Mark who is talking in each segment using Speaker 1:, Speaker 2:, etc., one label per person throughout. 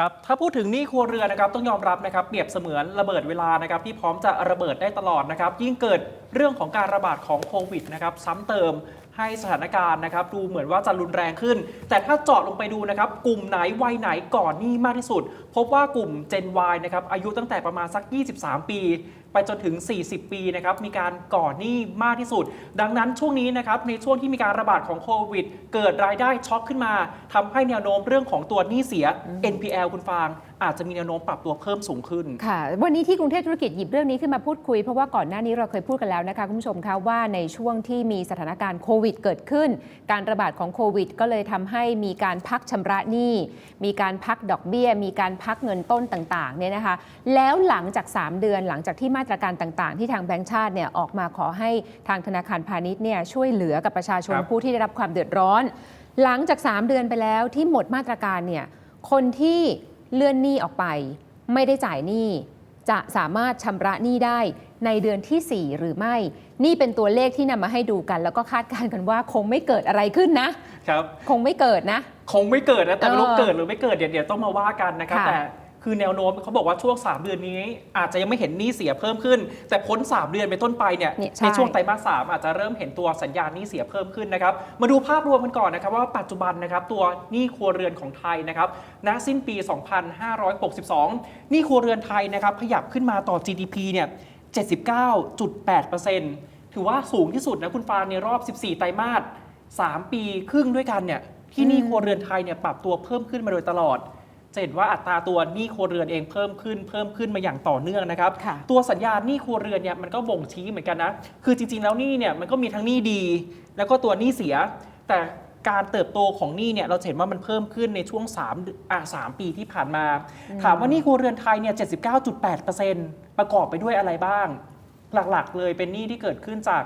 Speaker 1: ครับถ้าพูดถึงหนี้ครัวเรือนนะครับต้องยอมรับนะครับเปรียบเสมือนระเบิดเวลานะครับที่พร้อมจะระเบิดได้ตลอดนะครับยิ่งเกิดเรื่องของการระบาดของโควิดนะครับซ้ำเติมให้สถานการณ์นะครับดูเหมือนว่าจะรุนแรงขึ้น แต่ถ้าเจาะลงไปดูนะครับกลุ่มไหนวัยไหนก่อนหนี้มากที่สุด พบว่ากลุ่ม Gen Y นะครับอายุตั้งแต่ประมาณสัก 23 ปี ไปจนถึง 40 ปีนะครับมีการก่อหนี้มากที่สุด ดังนั้นช่วงนี้นะครับในช่วงที่มีการระบาดของโควิด เกิดรายได้ช็อคขึ้นมาทำให้แนวโน้มเรื่องของตัวหนี้เสีย NPL คุณฟาง อาจจะมีแนวโน้มปรับตัวเพิ่มสูงขึ้น
Speaker 2: ค่ะ วันนี้ที่กรุงเทพธุรกิจหยิบเรื่องนี้ขึ้นมาพูดคุย เพราะว่าก่อนหน้านี้เราเคยพูดกันแล้วนะคะคุณผู้ชมคะว่าในช่วงที่มีสถานการณ์โควิดเกิดขึ้น การระบาดของโควิด ก็เลยทำให้มีการพักชำระหนี้ มีการพักดอกเบี้ย มีการพักเงินต้นต่างๆเนี่ยนะคะ แล้วหลังจาก 3 เดือนหลังจากที่มาตรการต่างๆ ที่ทางแบงก์ชาติเนี่ยออกมาขอให้ทางธนาคารพาณิชย์เนี่ยช่วยเหลือกับประชาชน
Speaker 1: ครับ
Speaker 2: ผู้ที่ได้รับความเดือดร้อน หลังจาก 3 เดือนไปแล้วที่หมดมาตรการเนี่ยคนที่ เลื่อนหนี้ออกไป ไม่ได้จ่ายหนี้จะสามารถชำระหนี้ได้ในเดือนทีสี่ 4 หรือไม่ นี่เป็นตัวเลขที่นำมาให้ดูกัน แล้วก็คาดการณ์กันว่าคงไม่เกิดอะไรขึ้นนะ
Speaker 1: ครับ
Speaker 2: คงไม่เกิดนะ
Speaker 1: คงไม่เกิดนะแต่ไม่รู้
Speaker 2: เออ
Speaker 1: เกิดหรือไม่เกิดเดี๋ยวเดี๋ยวต้องมาว่ากันนะครับ
Speaker 2: ค่ะ
Speaker 1: แต่ คือแนวโน้มเขาบอกว่าช่วง 3 เดือนนี้ อาจจะยังไม่เห็นหนี้เสียเพิ่มขึ้น แต่พ้น 3 เดือนไปต้นไปเนี่ย
Speaker 2: เนี่ยใช่
Speaker 1: ในช่วงไตรมาสสามอาจจะเริ่มเห็นตัวสัญญาณหนี้เสียเพิ่มขึ้นนะครับมาดูภาพรวมกันก่อนนะครับว่าปัจจุบันนะครับตัวหนี้ครัวเรือนของไทยนะครับณสิ้นปี 2562หนี้ครัวเรือนไทยนะครับขยับขึ้นมาต่อ GDP เนี่ย79.8%ถือว่าสูงที่สุดนะคุณฟางในรอบ 14 ไตรมาส3ปีครึ่งด้วยกันเนี่ยที่หนี้ครัวเรือนไทยเนี่ยปรับตัวเพิ่มขึ้นมาโดยตลอด จะเห็นว่าอัตราตัวหนี้ครัวเรือนเองเพิ่มขึ้นเพิ่มขึ้นมาอย่างต่อเนื่องนะครับ
Speaker 2: ค่ะ
Speaker 1: ตัวสัญญาณหนี้ครัวเรือนเนี่ยมันก็บ่งชี้เหมือนกันนะ คือจริงๆแล้วหนี้เนี่ยมันก็มีทั้งหนี้ดี แล้วก็ตัวหนี้เสีย แต่การเติบโตของหนี้เนี่ยเราจะเห็นว่ามันเพิ่มขึ้นในช่วง3อะ3ปีที่ผ่านมา ถามว่าหนี้ครัวเรือนไทยเนี่ย79.8%ประกอบไปด้วยอะไรบ้าง หลักๆ เลยเป็นหนี้ที่เกิดขึ้นจาก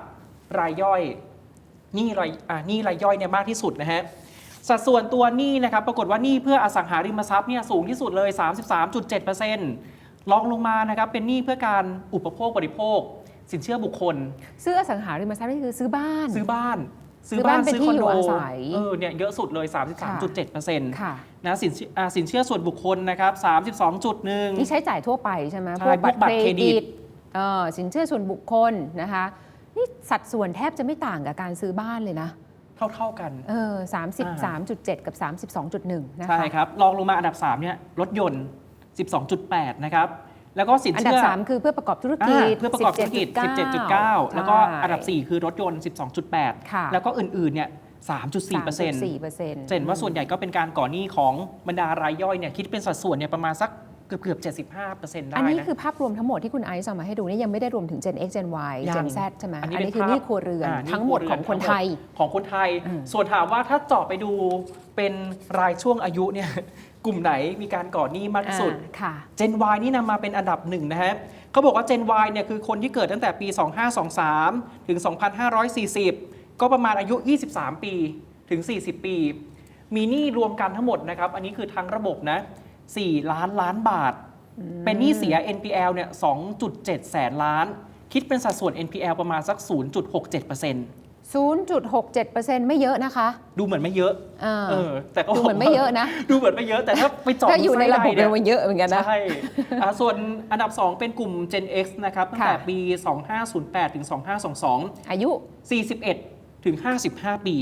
Speaker 1: รายย่อยหนี้รายอ่าหนี้รายย่อยเนี่ยมากที่สุดนะฮะ สัดส่วนตัวหนี้นะครับปรากฏว่าหนี้เพื่ออสังหาริมทรัพย์เนี่ยสูงที่สุดเลย 33.7%รองลงมานะครับเป็นหนี้เพื่อการอุปโภคบริโภค สินเชื่อบุคคล
Speaker 2: ซื้ออสังหาริมทรัพย์นี่คือซื้อบ้าน
Speaker 1: ซื้อบ้าน
Speaker 2: ซื้อบ้านเป็นที่อยู่อาศัย
Speaker 1: เออเนี่ยเยอะสุดเลย 33.7%
Speaker 2: ค่ะ
Speaker 1: นะสินเชื่ออ่าสินเชื่อส่วนบุคคลนะครับ 32.1
Speaker 2: นี่ใช้จ่ายทั่วไปใช่ไหม
Speaker 1: ใช่
Speaker 2: พวกบัตร
Speaker 1: พวกบัตร
Speaker 2: เค
Speaker 1: เค
Speaker 2: ร
Speaker 1: รดิ
Speaker 2: ดิ
Speaker 1: ต
Speaker 2: ตเอ่อสินเชื่อส่วนบุคคลนะคะ นี่สัดส่วนแทบจะไม่ต่างกับการซื้อบ้านเลยนะ
Speaker 1: เท่า ๆกัน
Speaker 2: เออ33.7กับ32.1นะคะ
Speaker 1: ใช่ครับรองลงมาอันดับ3เนี่ยรถยนต์12.8นะครับแล้วก็สิน
Speaker 2: อันดั
Speaker 1: เชื่
Speaker 2: บ
Speaker 1: อ
Speaker 2: 3คือเพื่อประกอบธุรกิ
Speaker 1: อ่า
Speaker 2: จ
Speaker 1: เพื่อประกอบธุรกิจ 17.9 แล้วก็อันดับ 4 คือรถยนต์ 12.8
Speaker 2: ค่ะ
Speaker 1: แล้วก็อื่นๆเนี่ย3.4%
Speaker 2: 3.4%
Speaker 1: จะเห็นว่าส่วนใหญ่ก็เป็นการก่อหนี้ของบรรดารายย่อยเนี่ยคิดเป็นสัดส่วนเนี่ยประมาณสัก เกือบเกือบ 75%ได้
Speaker 2: อันนี้
Speaker 1: นะ
Speaker 2: คือภาพรวมทั้งหมดที่คุณไอซ์เอามาให้ดูนี่ยังไม่ได้รวมถึง Gen X Gen Y
Speaker 1: ยัง
Speaker 2: Gen Z ใช่ไหม
Speaker 1: อั
Speaker 2: อั
Speaker 1: น
Speaker 2: น
Speaker 1: นี้
Speaker 2: นี้
Speaker 1: เป็น
Speaker 2: คือ
Speaker 1: ภาพ
Speaker 2: หนี่ครัวเรือน
Speaker 1: อ่าหนี้
Speaker 2: ทั้งหมด
Speaker 1: ครัวเรื
Speaker 2: ข
Speaker 1: อน
Speaker 2: องคนไทย
Speaker 1: ของคนไทย
Speaker 2: อืม
Speaker 1: ส่วนถามว่าถ้าเจาะไปดูเป็นรายช่วงอายุเนี่ยกลุ่มไหนมีการก่อหนี้มากที่สุด
Speaker 2: อ่าค่ะ
Speaker 1: Gen Y นี่นำมาเป็นอันดับหนึ่งนะฮะเขาบอกว่า Gen Y เนี่ยคือคนที่เกิดตั้งแต่ปี 2523 ถึง 2540 ก็ประมาณอายุ 23 ปีถึง 40 ปี มีหนี้รวมกันทั้งหมดนะครับ อันนี้คือทั้งระบบนะ 4 ล้านล้านบาท เป็นหนี้เสีย NPL เนี่ย 2.7 แสนล้าน คิดเป็นสัดส่วน NPL ประมาณสัก 0.67%
Speaker 2: 0.67%ไม่เยอะนะคะ
Speaker 1: ดูเหมือนไม่เยอะ
Speaker 2: อ่า
Speaker 1: เออแต่ก็
Speaker 2: ดูเหมือนไม่เยอะนะ
Speaker 1: ดูเหมือนไม่เยอะแต่ถ้าไปเจาะ
Speaker 2: ถ้าอยู่ในระบบ
Speaker 1: ไส้
Speaker 2: เนี่ยมันเยอะเหมือนกันนะ
Speaker 1: ใช่อ่าส่วนอันดับ 2 เป็นกลุ่ม Gen X นะครับ ตั้งแต่
Speaker 2: ค่ะ
Speaker 1: ปี 2508 ถึง 2522
Speaker 2: อายุ
Speaker 1: 41 ถึง 55 ปี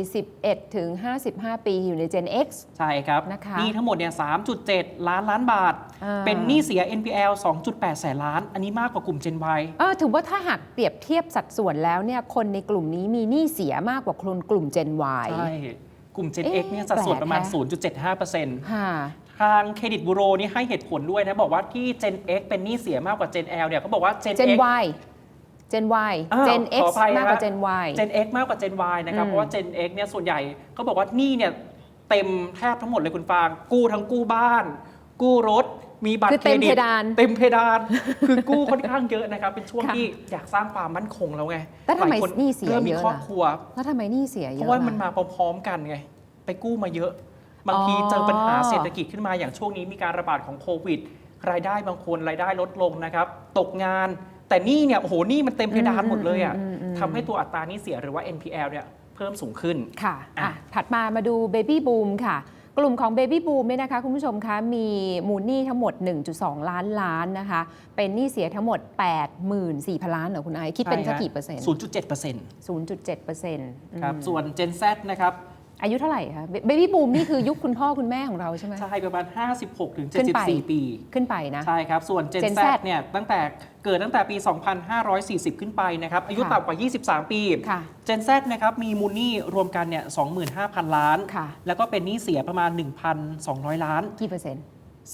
Speaker 2: 41 ถึง 55 ปีอยู่ใน Gen X
Speaker 1: ใช่ครับ
Speaker 2: นะคะ
Speaker 1: หนี่ทั้งหมดเนี่ย 3.7 ล้านล้านบาท
Speaker 2: อ่า
Speaker 1: เป็นหนี้เสีย NPL 2.8 แสนล้าน อันนี้มากกว่ากลุ่ม Gen Y
Speaker 2: เออถือว่าถ้าหากเปรียบเทียบสัดส่วนแล้วเนี่ยคนในกลุ่มนี้มีหนี้เสียมากกว่าคนกลุ่ม Gen Y
Speaker 1: ใช่ กลุ่ม Gen
Speaker 2: เอ๊ะ
Speaker 1: X เนี่ยสัดส่วนประมาณ
Speaker 2: แปลกแฮะ
Speaker 1: 0.75%
Speaker 2: ค่ะ
Speaker 1: ทางเครดิตบูโรนี่ให้เหตุผลด้วยนะ บอกว่าที่ Gen X เป็นหนี้เสียมากกว่า Gen L เนี่ยเขาบอกว่า Gen,
Speaker 2: Gen
Speaker 1: X
Speaker 2: Y Gen Y
Speaker 1: อ้าว
Speaker 2: Gen
Speaker 1: ข
Speaker 2: X
Speaker 1: ออภัย
Speaker 2: มากกว่า
Speaker 1: ฮะ
Speaker 2: Gen Y
Speaker 1: Gen X มากกว่า Gen Y นะครับ
Speaker 2: อืม
Speaker 1: เพราะว่า Gen X เนี่ยส่วนใหญ่เขาบอกว่าหนี้เนี่ยเต็มแทบทั้งหมดเลยคุณฟาง กู้ทั้งกู้บ้าน กู้รถ มีบัตร
Speaker 2: คือ
Speaker 1: เคร
Speaker 2: เต็ม
Speaker 1: ดิ
Speaker 2: เพ
Speaker 1: ต
Speaker 2: ดาน
Speaker 1: เต็มเพดาน คือกู้ค่อนข้างเยอะนะครับ เป็นช่วง
Speaker 2: ค่ะ
Speaker 1: ที่อยากสร้างความมั่นคงแล้วไง
Speaker 2: แต่ทำไม
Speaker 1: ลายคน
Speaker 2: หนี้เสีย
Speaker 1: เริ่มมี
Speaker 2: เยอะ
Speaker 1: ครอบ
Speaker 2: ล่ะ
Speaker 1: ครัว
Speaker 2: แล้วทำไมหนี้เสีย
Speaker 1: เพ
Speaker 2: เยอะ
Speaker 1: ราะว่ามัน
Speaker 2: ล่ะ
Speaker 1: มาพร้อมๆกันไง ไปกู้มาเยอะ บางที
Speaker 2: อ๋อ
Speaker 1: เจอปัญหาเศรษฐกิจขึ้นมาอย่างช่วงนี้มีการระบาดของโควิด รายได้บางคนรายได้ลดลงนะครับ ตกงาน แต่หนี่เนี่ยโอ้โหหนี่มันเต็มเพดานหมดเลยอะ
Speaker 2: อืมอืมอืม
Speaker 1: ทำให้ตัวอัตราหนี้เสียหรือว่า NPL เนี่ยเพิ่มสูงขึ้น
Speaker 2: ค่ะ
Speaker 1: อะ
Speaker 2: อะ ถัดมามาดู Baby Boom ค่ะ กลุ่มของ Baby Boom เนี่ยนะคะ คุณผู้ชมคะมีมูลหนี้ทั้งหมด 1.2 ล้านล้านนะคะ เป็นหนี้เสียทั้งหมด 84,000 ล้านเหรอคุณไอซ์คิดเป็นสักกี่เปอร์เซ็นต์
Speaker 1: 0.7เปอร์เซ็นต์
Speaker 2: 0.7เปอร์เซ็นต์
Speaker 1: ครับส่วน Gen Z นะครับ
Speaker 2: อายุเท่าไหร่คะ Baby Boom นี่คือยุคคุณพ่อคุณแม่ของเราใช่ไหม
Speaker 1: ใช่ประมาณ 56ถึง
Speaker 2: ขึ้นไป
Speaker 1: 74 ปี
Speaker 2: ขึ้นไปนะ
Speaker 1: ใช่ครับ ส่วน Gen,
Speaker 2: Gen
Speaker 1: Z
Speaker 2: Z
Speaker 1: เนี่ยตั้งแต่เกิดตั้งแต่ปี 2540 ขึ้นไปนะครับอายุ
Speaker 2: ค่ะ
Speaker 1: ต่ำกว่า 23 ปี
Speaker 2: ค่ะ
Speaker 1: Gen Z นะครับมีมูลหนี้รวมกันเนี่ย25,000 ล้าน
Speaker 2: ค่ะ
Speaker 1: แล้วก็เป็นหนี้เสียประมาณ 1,200 ล้าน
Speaker 2: กี่เปอร์เซ็นต์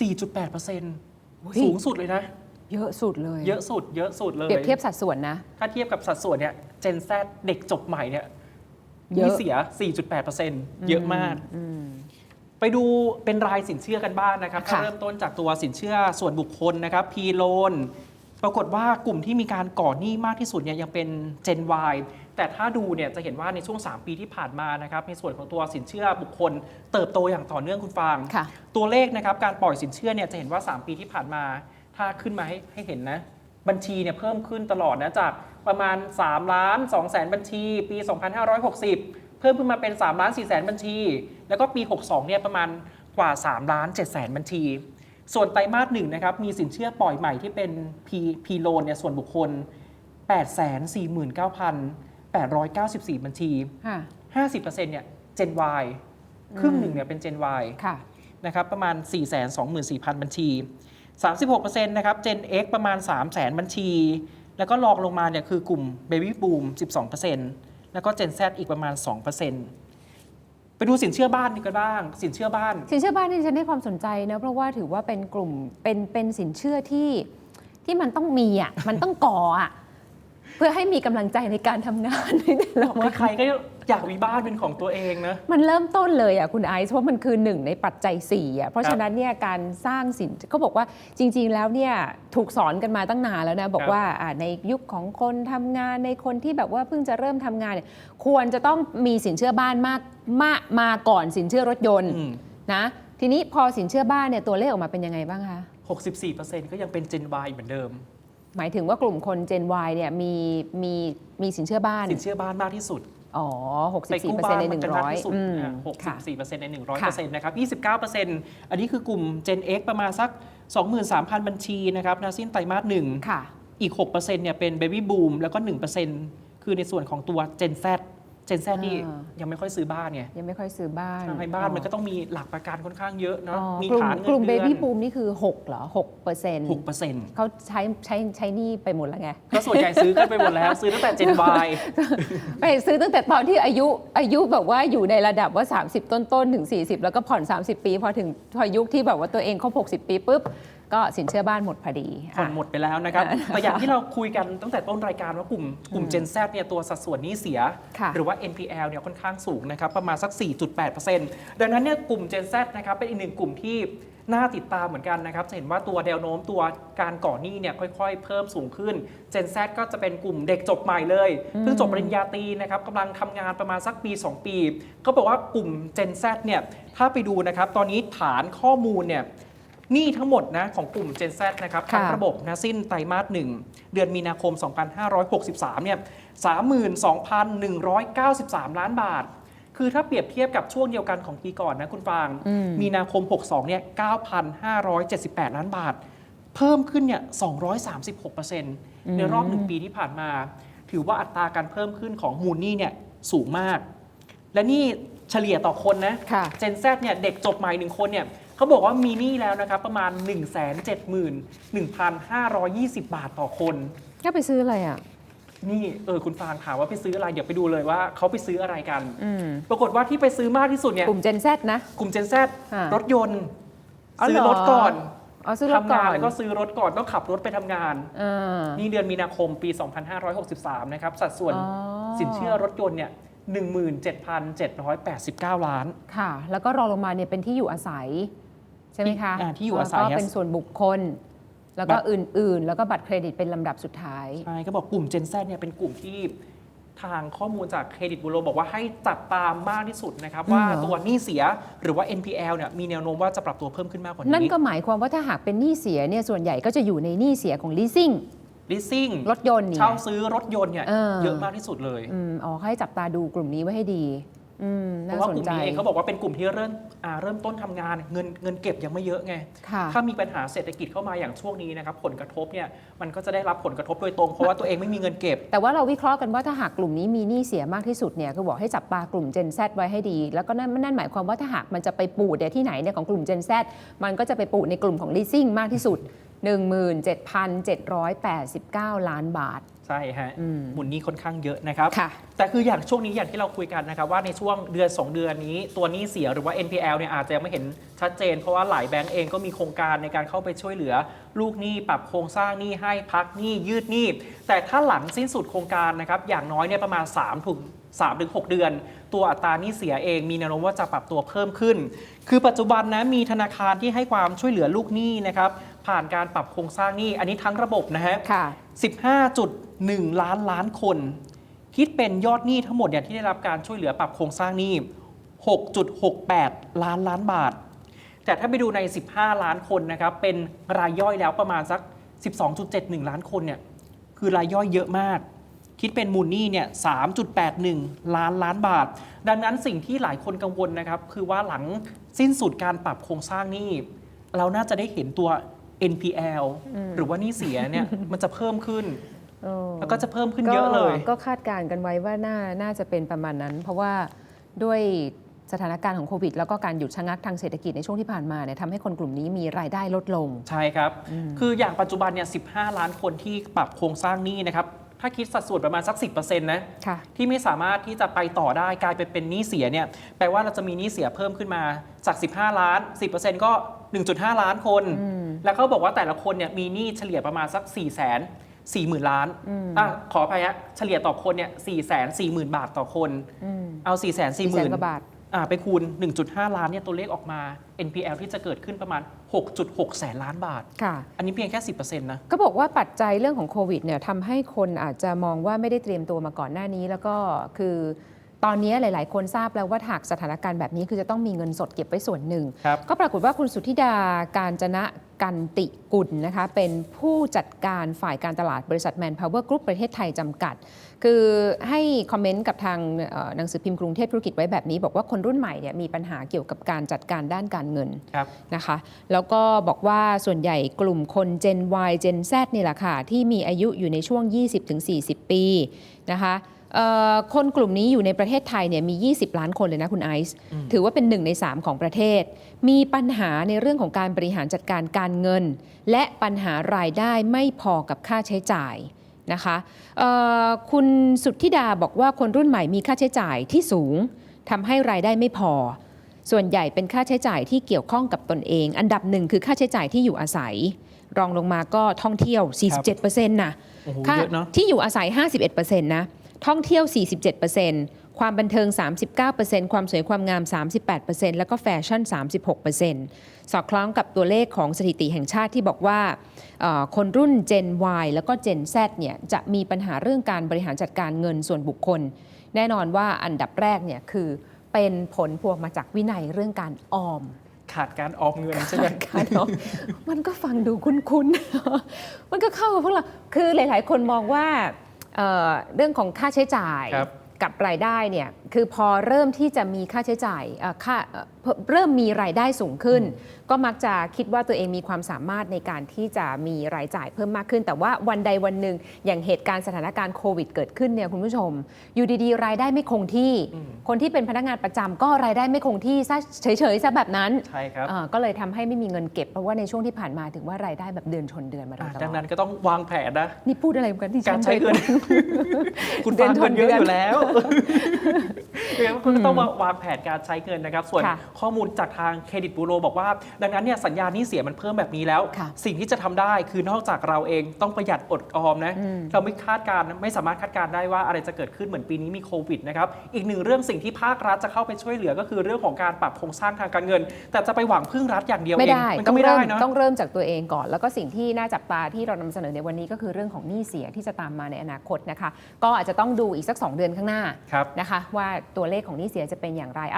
Speaker 1: 4.8เปอร์เซ็นต์
Speaker 2: อุ๊ย
Speaker 1: สูงสุดเลยนะ
Speaker 2: เยอะสุดเลย
Speaker 1: เยอะสุดเยอะสุดเลย
Speaker 2: เปรียบเทียบสัดส่วนนะ
Speaker 1: ถ้าเทียบกับสัดส่วนเนี่ย Gen Z เด็กจบใหม่เนี่ยห
Speaker 2: เยอะ
Speaker 1: นี้เสีย 4.8เปอร์เซ็นต์เยอะมากไปดูเป็นรายสินเชื่อกันบ้างนะครับ
Speaker 2: ค่ะ
Speaker 1: ถ้าเริ่มต้นจากตัวสินเชื่อส่วนบุคคลนะครับ P loan ปรากฏว่ากลุ่มที่มีการก่อหนี้มากที่สุดเนี่ยยังเป็น Gen Y แต่ถ้าดูเนี่ยจะเห็นว่าในช่วง 3 ปีที่ผ่านมานะครับในส่วนของตัวสินเชื่อบุคคล เติบโตอย่างต่อเนื่องคุณฟาง
Speaker 2: ค่ะ
Speaker 1: ตัวเลขนะครับการปล่อยสินเชื่อเนี่ยจะเห็นว่า 3 ปีที่ผ่านมา ถ้าขึ้นมาให้ให้เห็นนะ บัญชีเนี่ยเพิ่มขึ้นตลอดนะจากประมาณ 3 ล้าน2แสนบัญชี ปี 2560 เพิ่มขึ้นมาเป็น 3 ล้าน4แสนบัญชี แล้วก็ปี 62เนี่ยประมาณกว่า 3 ล้าน7แสนบัญชี ส่วนไตรมาสหนึ่งนะครับมีสินเชื่อปล่อยใหม่ที่เป็น P P loan เนี่ยส่วนบุคคล 849,894 บัญชี
Speaker 2: ค่ะ
Speaker 1: 50%เนี่ย Gen Y ครึ่งหนึ่งเนี่ยเป็น Gen Y
Speaker 2: ค่ะ
Speaker 1: นะครับประมาณ 424,000 บัญชี 36%นะครับ Gen X ประมาณ 300,000 บัญชี แล้วก็รองลงมาเนี่ยคือกลุ่ม Baby Boom 12%แล้วก็ Gen Z อีกประมาณ 2%ไปดูสินเชื่อบ้านกันบ้าง สินเชื่อบ้าน
Speaker 2: สินเชื่อบ้านนี่ฉันให้ความสนใจนะเพราะว่าถือว่าเป็นกลุ่มเป็นเป็นสินเชื่อที่ที่มันต้องมีอะมันต้องก่ออะ เพื่อให้มีกำลังใจในการทำงานในแต่ละวัน
Speaker 1: ใครๆก็อยากมีบ้านเป็นของตัวเองนะ
Speaker 2: มันเริ่มต้นเลยอะคุณไอซ์เพราะมันคือหนึ่งในปัจจัย4อะเพราะฉะนั้นเนี่ยการสร้างสินเขาบอกว่าจริง ๆ แล้วเนี่ยถูกสอนกันมาตั้งนานแล้วนะบอก
Speaker 1: ครับ
Speaker 2: ว่าอ่าในยุคของคนทำงานในคนที่แบบว่าเพิ่งจะเริ่มทำงานเนี่ยควรจะต้องมีสินเชื่อบ้านมากมามาก่อนสินเชื่อรถยนต์
Speaker 1: อืม
Speaker 2: นะทีนี้พอสินเชื่อบ้านเนี่ยตัวเลขออกมาเป็นยังไงบ้างคะ
Speaker 1: 64%ก็ยังเป็น Gen Y เหมือนเดิม
Speaker 2: หมายถึงว่ากลุ่มคน Gen Y เนี่ยมีมีมีสินเชื่อบ้าน
Speaker 1: สินเชื่อบ้านมากที่สุด
Speaker 2: อ๋อ
Speaker 1: ไปกู้บ้าน
Speaker 2: 64%ใน
Speaker 1: มันจะมากที่สุด
Speaker 2: 100อืม
Speaker 1: อะ
Speaker 2: ค่ะ
Speaker 1: 64%ใน100%นะครับ29%อันนี้คือกลุ่ม Gen X ประมาณสัก 23,000 บัญชีนะครับนะสิ้นไตรมาสหนึ่ง
Speaker 2: ค่ะ
Speaker 1: อีก6%เนี่ยเป็น Baby Boom แล้วก็ 1%คือในส่วนของตัว Gen Z Gen Z นี่
Speaker 2: อ่า
Speaker 1: ยังไม่ค่อยซื้อบ้านไง
Speaker 2: ยังไม่ค่อยซื้อบ้าน
Speaker 1: ใช่บ้านมันก็ต้องมีหลักประกันค่อนข้างเยอะเนาะ
Speaker 2: อ๋อ
Speaker 1: มี
Speaker 2: กลุ่ม
Speaker 1: ฐานเงิน
Speaker 2: กลุ่ม
Speaker 1: เดื
Speaker 2: เบ
Speaker 1: อน
Speaker 2: บี้บูมนี่คือ 6 เหรอ6เปอร์เซ็นต์
Speaker 1: 6%
Speaker 2: เขาใช้ใช้ใช้หนี่ไปหมดแล้วไง
Speaker 1: ก็ส่วนใหญ่ซื้อกันไปหมดแล้ว ซื้อตั้งแต่ Gen Y
Speaker 2: ไปซื้อตั้งแต่ตอนที่อายุอายุแบบว่าอยู่ในระดับว่า 30ต้นต้นๆถึง 40 แล้วก็ผ่อน 30 ปี พอถึงพอยุคที่แบบว่าตัวเองครบ60 ปีปุ๊บ ก็สินเชื่อบ้านหมดพอดี
Speaker 1: ผ่อน
Speaker 2: อะ
Speaker 1: หมดไปแล้วนะครับแต่อย่างที่เราคุยกันตั้งแต่ต้นรายการว่ากลุ่มกลุ่ม Gen Z เนี่ยตัวสัดส่วนหนี้เสีย
Speaker 2: ค่ะ
Speaker 1: หรือว่า NPL เนี่ยค่อนข้างสูงนะครับประมาณสัก 4.8%ดังนั้นเนี่ยกลุ่ม Gen Z นะครับเป็นอีกหนึ่งกลุ่มที่น่าติดตามเหมือนกันนะครับ จะเห็นว่าตัวแนวโน้มตัวการก่อหนี้เนี่ยค่อยๆ เพิ่มสูงขึ้น Gen Z ก็จะเป็นกลุ่มเด็กจบใหม่เลย เพิ่งจบปริญญาตรีนะครับกำลังทำงานประมาณสักปี 2 ปี ก็บอกว่ากลุ่ม Gen Z เนี่ยถ้าไปดูนะครับ ตอนนี้ฐานข้อมูลเนี่ย หนี้ทั้งหมดนะของกลุ่ม Gen Z นะครับ
Speaker 2: ค่ะ
Speaker 1: ทั้งระบบนะสิ้นไตรมาสหนึ่งเดือนมีนาคม 2563 เนี่ย 32,193 ล้านบาท คือถ้าเปรียบเทียบกับช่วงเดียวกันของปีก่อนนะคุณฟาง มีนาคม 62 เนี่ย 9,578 ล้านบาท เพิ่มขึ้นเนี่ย 236%ในรอบหนึ่งปีที่ผ่านมา ถือว่าอัตราการเพิ่มขึ้นของมูลหนี้เนี่ยสูงมาก และนี่เฉลี่ยต่อคนนะ
Speaker 2: ค่ะ
Speaker 1: เจน Z เนี่ยเด็กจบใหม่หนึ่งคนเนี่ย เขาบอกว่ามีหนี้แล้วนะครับ ประมาณ 1 7 1 1,520 บาทต่อคน
Speaker 2: ก็ไปซื้ออะไรอะ
Speaker 1: นี่เออคุณฟางถามว่าไปซื้ออะไรเดี๋ยวไปดูเลยว่าเขาไปซื้ออะไรกัน
Speaker 2: อืม
Speaker 1: ปรากฏว่าที่ไปซื้อมากที่สุดเนี่ย
Speaker 2: กลุ่ม Gen Z นะ
Speaker 1: กลุ่มเจน Z
Speaker 2: อ่าร
Speaker 1: ถยนต์
Speaker 2: อ๋อ
Speaker 1: ซื้อ
Speaker 2: เหรอ
Speaker 1: รถก่อน
Speaker 2: อ๋อซื้อรถ
Speaker 1: ทำ
Speaker 2: ก่
Speaker 1: งา
Speaker 2: อนน
Speaker 1: แล้วก็ซื้อรถก่อนต้องขับรถไปทำงาน
Speaker 2: อ่า
Speaker 1: นี่เดือนมีนาคมปี 2563 นะครับ สัดส่วน
Speaker 2: อ๋อ
Speaker 1: สินเชื่อรถยนต์เนี่ย17,789 ล้าน
Speaker 2: ค่ะ แล้วก็รองลงมาเนี่ยเป็นที่อยู่อาศัยใช่ไหมคะ
Speaker 1: อ่าที่อยู่อาศัย
Speaker 2: แล้วก็เป็นส่วนบุคคล แล้วก็
Speaker 1: บัตร
Speaker 2: อื่นๆ แล้วก็บัตรเครดิตเป็นลำดับสุดท้าย
Speaker 1: ใช่ก็บอกกลุ่ม Gen Z เนี่ยเป็นกลุ่มที่ทางข้อมูลจากเครดิตบูโรบอกว่าให้จับตามมากที่สุดนะครับ
Speaker 2: อืม
Speaker 1: ว่า
Speaker 2: เหรอ
Speaker 1: ตัวหนี้เสียหรือว่า NPL เนี่ยมีแนวโน้มว่าจะปรับตัวเพิ่มขึ้นมากกว่า
Speaker 2: นั่น
Speaker 1: นี้
Speaker 2: ก็หมายความว่าถ้าหากเป็นหนี้เสียเนี่ยส่วนใหญ่ก็จะอยู่ในหนี้เสียของ leasing
Speaker 1: leasing
Speaker 2: รถยนต์เนี่ย
Speaker 1: เช่าซื้อรถยนต์เนี่ย
Speaker 2: เออ
Speaker 1: เยอะมากที่สุดเลย
Speaker 2: อืมอ๋อให้จับตาดูกลุ่มนี้ไว้ให้ดี อืม
Speaker 1: เพ
Speaker 2: น่า
Speaker 1: ราะว่า
Speaker 2: ส
Speaker 1: ก
Speaker 2: น
Speaker 1: ลุ่ม
Speaker 2: ใจ
Speaker 1: นี้เองเขาบอกว่าเป็นกลุ่มที่เริ่มอ่าเริ่มต้นทำงานเงินเงินเก็บยังไม่เยอะไง
Speaker 2: ค่ะ
Speaker 1: ถ้ามีปัญหาเศรษฐกิจเข้ามาอย่างช่วงนี้นะครับผลกระทบเนี่ยมันก็จะได้รับผลกระทบโดยตรงเพราะว่าตัวเองไม่มีเงินเก็บ
Speaker 2: แต่ว่าเราวิเคราะห์กันว่าถ้าหากกลุ่มนี้มีหนี้เสียมากที่สุดเนี่ยก็บอกให้จับตากลุ่ม Gen Z ไว้ให้ดี แล้วก็นั่นนั่นหมายความว่าถ้าหากมันจะไปปูดเนี่ยที่ไหนเนี่ยของกลุ่ม Gen Z มันก็จะไปปูดในกลุ่มของ leasing มากที่สุด 17,789 ล้านบาท
Speaker 1: ใช่ฮะ
Speaker 2: อืม
Speaker 1: หมุนหนี้ค่อนข้างเยอะนะครับ
Speaker 2: ค่ะ
Speaker 1: แต่คืออย่างช่วงนี้อย่างที่เราคุยกันนะครับว่าในช่วงเดือน 2 เดือนนี้ตัวหนี้เสียหรือว่า NPL เนี่ยอาจจะยังไม่เห็นชัดเจน เพราะว่าหลายแบงก์เองก็มีโครงการในการเข้าไปช่วยเหลือ ลูกหนี้ปรับโครงสร้างหนี้ให้พักหนี้ยืดหนี้ แต่ถ้าหลังสิ้นสุดโครงการนะครับอย่างน้อยเนี่ยประมาณ3ถึง3ถึง6เดือน ตัวอัตราหนี้เสียเองมีแนวโน้มว่าจะปรับตัวเพิ่มขึ้น คือปัจจุบันนะมีธนาคารที่ให้ความช่วยเหลือลูกหนี้นะครับผ่านการปรับโครงสร้างหนี้อันนี้ทั้งระบบนะฮะ
Speaker 2: ค่ะ
Speaker 1: 15.1 ล้านล้านคน คิดเป็นยอดหนี้ทั้งหมดเนี่ยที่ได้รับการช่วยเหลือปรับโครงสร้างหนี้ 6.68 ล้านล้านบาท แต่ถ้าไปดูใน 15 ล้านคนนะครับ เป็นรายย่อยแล้วประมาณสัก 12.71 ล้านคนเนี่ยคือรายย่อยเยอะมาก คิดเป็นมูลหนี้เนี่ย 3.81 ล้านล้านบาท ดังนั้นสิ่งที่หลายคนกังวลนะครับ คือว่าหลังสิ้นสุดการปรับโครงสร้างหนี้ เราน่าจะได้เห็นตัว NPL หรือว่าหนี้เสียเนี่ยมันจะเพิ่มขึ้น
Speaker 2: เออ
Speaker 1: แล้วก็จะเพิ่มขึ้นเยอะเลย
Speaker 2: ก็คาดการณ์กันไว้ว่าน่าน่าจะเป็นประมาณนั้น เพราะว่าด้วยสถานการณ์ของโควิด แล้วก็การหยุดชะงักทางเศรษฐกิจในช่วงที่ผ่านมาเนี่ยทำให้คนกลุ่มนี้มีรายได้ลดลง
Speaker 1: ใช่ครับ คืออย่างปัจจุบันเนี่ย 15 ล้านคนที่ปรับโครงสร้างหนี้นะครับ ถ้าคิดสัดส่วนประมาณสัก 10%นะ
Speaker 2: ค่ะ
Speaker 1: ที่ไม่สามารถที่จะไปต่อได้กลายเป็นเป็นหนี้เสียเนี่ยแปลว่าเราจะมีหนี้เสียเพิ่มขึ้นมาจาก 15 ล้าน 10%ก็ 1.5 ล้านคน แล้วเขาบอกว่าแต่ละคนเนี่ยมีหนี้เฉลี่ยประมาณสัก4 4 0 0 0 0ล้านอะขออภัยฮะเฉลี่ยต่อคนเนี่ย4 4 0 0 0 0บาทต่อคน
Speaker 2: อืม
Speaker 1: เอา4 4 0 0 0
Speaker 2: สี่แสน
Speaker 1: 0
Speaker 2: กว่าบาท
Speaker 1: อ่า ไปคูณ 1.5 ล้านเนี่ยตัวเลขออกมา NPL ที่จะเกิดขึ้นประมาณ 6.6 แสนล้านบาท
Speaker 2: ค่ะ
Speaker 1: อันนี้เพียงแค่ 10%นะ
Speaker 2: ก็บอกว่าปัจจัยเรื่องของโควิดเนี่ยทำให้คนอาจจะมองว่าไม่ได้เตรียมตัวมาก่อนหน้านี้ แล้วก็คือตอนนี้หลาย ๆ คนทราบแล้วว่าหากสถานการณ์แบบนี้คือจะต้องมีเงินสดเก็บไว้ส่วนหนึ่ง
Speaker 1: ครับ
Speaker 2: ก็ปรากฏว่าคุณสุทธิดาการจนะ กันติกุลนะคะเป็นผู้จัดการฝ่ายการตลาดบริษัท Manpower Group ประเทศไทยจำกัด คือให้คอมเมนต์กับทางเอ่อหนังสือพิมพ์กรุงเทพธุรกิจไว้แบบนี้ บอกว่าคนรุ่นใหม่เนี่ยมีปัญหาเกี่ยวกับการจัดการด้านการเงิน
Speaker 1: ครับ
Speaker 2: นะคะแล้วก็บอกว่าส่วนใหญ่กลุ่มคน Gen Y Gen Z นี่แหละค่ะที่มีอายุอยู่ในช่วง 20-40 ปีนะคะเอ่อ คนกลุ่มนี้อยู่ในประเทศไทยเนี่ยมี 20 ล้านคนเลยนะคุณไอซ์
Speaker 1: อืม
Speaker 2: ถือว่าเป็นหนึ่งใน 3 ของประเทศ มีปัญหาในเรื่องของการบริหารจัดการการเงิน และปัญหารายได้ไม่พอกับค่าใช้จ่ายนะคะเอ่อคุณสุทธิดาบอกว่าคนรุ่นใหม่มีค่าใช้จ่ายที่สูงทำให้รายได้ไม่พอ ส่วนใหญ่เป็นค่าใช้จ่ายที่เกี่ยวข้องกับตนเอง อันดับหนึ่งคือค่าใช้จ่ายที่อยู่อาศัย รองลงมาก็ท่องเที่ยว 47%นะ
Speaker 1: โอ้โห
Speaker 2: ค่า
Speaker 1: เยอะเนาะ
Speaker 2: ที่อยู่อาศัย 51%นะ ท่องเที่ยว 47%ความบันเทิง 39%ความสวยความงาม 38%แล้วก็แฟชั่น 36%สอดคล้องกับตัวเลขของสถิติแห่งชาติที่บอกว่าเอ่อคนรุ่น Gen Y แล้วก็ Gen Z เนี่ยจะมีปัญหาเรื่องการบริหารจัดการเงินส่วนบุคคล แน่นอนว่าอันดับแรกเนี่ยคือเป็นผลพวงมาจากวินัยเรื่องการออม
Speaker 1: ขาดการออมเงินใช่ไหม
Speaker 2: การเนาะมันก็ฟังดูคุ้นๆ มันก็เข้ากับพวกเรา คือหลาย ๆ คนมองว่า เอ่อเรื่องของค่าใช้จ่าย
Speaker 1: ครับ
Speaker 2: กับรายได้เนี่ยคือพอเริ่มที่จะมีค่าใช้จ่ายเอ่อค่าเอ่อเริ่มมีรายได้สูงขึ้น ก็มักจะคิดว่าตัวเองมีความสามารถในการที่จะมีรายจ่ายเพิ่มมากขึ้น แต่ว่าวันใดวันหนึ่งอย่างเหตุการณ์สถานการณ์โควิดเกิดขึ้นเนี่ยคุณผู้ชม อยู่ดีๆ รายได้ไม่คงที่
Speaker 1: อืม
Speaker 2: คนที่เป็นพนักงานประจำก็รายได้ไม่คงที่ซะเฉยๆซะแบบนั้น
Speaker 1: ใช่ครับ
Speaker 2: อ่าก็เลยทำให้ไม่มีเงินเก็บเพราะว่าในช่วงที่ผ่านมาถึงว่ารายได้แบบเดือนชนเดือนมาโด
Speaker 1: อะ
Speaker 2: ยตล
Speaker 1: ดั
Speaker 2: องด
Speaker 1: นั้นก็ต้องวางแผนนะ
Speaker 2: นี่พูดอะไรกันที่
Speaker 1: การใช้เงินคุณ
Speaker 2: เดื
Speaker 1: ฟั
Speaker 2: อน
Speaker 1: ง
Speaker 2: ช
Speaker 1: เงิ
Speaker 2: น
Speaker 1: นเยอะ
Speaker 2: เดือน
Speaker 1: อยู่แล้วดังนั้นคุณก็ต้องมาวางแผนการใช้เงินนะครับส่วน
Speaker 2: ค่ะ
Speaker 1: ข้อมูลจากทางเครดิตบูโรบอกว่า ดังนั้นเนี่ยสัญญาหนี้เสียมันเพิ่มแบบนี้แล้ว
Speaker 2: ค่ะ
Speaker 1: สิ่งที่จะทำได้คือนอกจากเราเองต้องประหยัดอดออมนะ
Speaker 2: อืม
Speaker 1: เราไม่คาดการณ์ไม่สามารถคาดการณ์ได้ว่าอะไรจะเกิดขึ้นเหมือนปีนี้มีโควิดนะครับอีกหนึ่งเรื่องสิ่งที่ภาครัฐจะเข้าไปช่วยเหลือก็คือเรื่องของการปรับโครงสร้างทางการเงิน แต่จะไปหวังพึ่งรัฐอย่างเดียว
Speaker 2: ไม่
Speaker 1: เอง
Speaker 2: ได้
Speaker 1: มัน
Speaker 2: ต้
Speaker 1: ก็
Speaker 2: อง
Speaker 1: ไม่
Speaker 2: เริ่
Speaker 1: ได้
Speaker 2: ม
Speaker 1: เนาะ
Speaker 2: ต้องเริ่มจากตัวเองก่อน แล้วก็สิ่งที่น่าจับตาที่เรานำเสนอในวันนี้ก็คือเรื่องของหนี้เสียที่จะตามมาในอนาคตนะคะ ก็อาจจะต้องดูอีกสัก 2 เดือนข้างหน้า
Speaker 1: ครับ
Speaker 2: นะคะว่าตัวเลขของหนี้เสียจะเป็นอย่างไร